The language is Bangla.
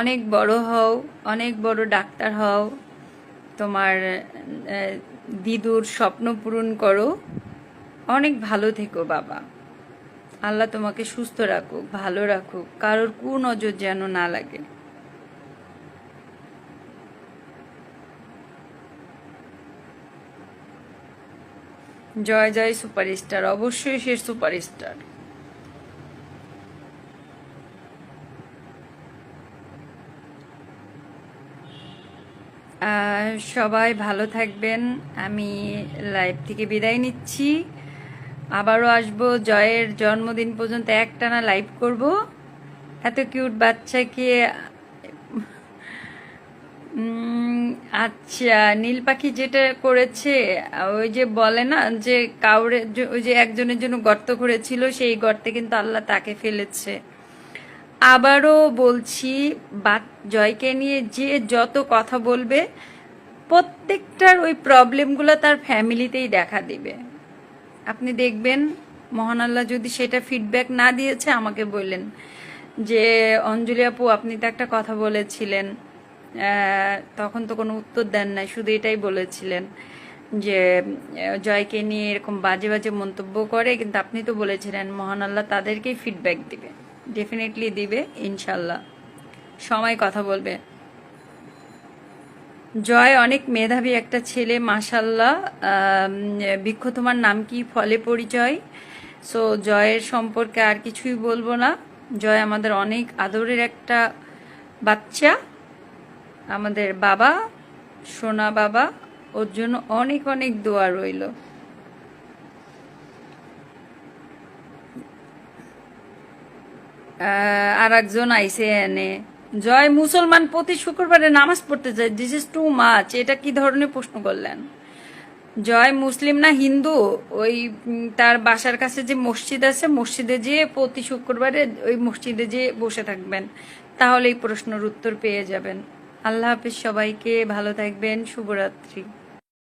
অনেক বড় হও, অনেক বড় ডাক্তার হও, তোমার দিদুর স্বপ্ন পূরণ করো। অনেক ভালো থেকো বাবা। আল্লাহ তোমাকে সুস্থ রাখুক, ভালো রাখুক, কারোর কুনজর যেন না লাগে। জয় জয় সুপারস্টার, অবশ্যই সে সুপারস্টার। সবাই ভালো থাকবেন। আমি লাইভ থেকে বিদায় নিচ্ছি। আবারও আসব জয়ের জন্মদিন পর্যন্ত একটানা লাইভ করব। এত কিউট বাচ্চাকে আচ্ছা নীল পাখি যেটা করেছে, ওই যে বলে না যে কাউরে ওই যে একজনের জন্য গর্ত করেছিল, সেই গর্তে কিন্তু আল্লাহ তাকে ফেলেছে। আবারও বলছি, বাত, জয়কে নিয়ে যে যত কথা বলবে, প্রত্যেকটার ওই প্রবলেমগুলো তার ফ্যামিলিতেই দেখা দিবে। আপনি দেখবেন, মহান আল্লাহ যদি সেটা ফিডব্যাক না দিয়েছে, আমাকে বললেন যে, অঞ্জলি আপু, আপনি তো একটা কথা বলেছিলেন। তখন তো কোনো উত্তর দেন নাই, শুধু এটাই বলেছিলেন যে জয়কে নিয়ে এরকম বাজে বাজে মন্তব্য করে, কিন্তু আপনি তো বলেছিলেন, মহান আল্লাহ তাদেরকেই ফিডব্যাক দিবে। ডেফিনেটলি দিবে, ইনশাল্লাহ। সময় কথা বলবে। জয়, অনেক মেধাবী একটা ছেলে মাসাল্লাহ বৃক্ষ তোমার নাম কি? ফলে পরিচয়। সো জয়ের সম্পর্কে আর কিছুই বলব না। জয় আমাদের অনেক আদরের একটা বাচ্চা। আমাদের বাবা, সোনা বাবা, ওর জন্য অনেক অনেক দোয়া রইল। আর একজন আইসে এনে, জয় মুসলমান, প্রতি শুক্রবারে নামাজ পড়তে যায়। দিস ইজ টু মাচ এটা কি ধরনের প্রশ্ন করলেন? জয় মুসলিম না হিন্দু? ওই তার বাসার কাছে যে মসজিদ আছে, মসজিদে যেয়ে প্রতি শুক্রবারে ওই মসজিদে যেয়ে বসে থাকবেন। তাহলে এই প্রশ্নের উত্তর পেয়ে যাবেন। আল্লাহ হাফিজ, সবাইকে ভালো থাকবেন। শুভরাত্রি।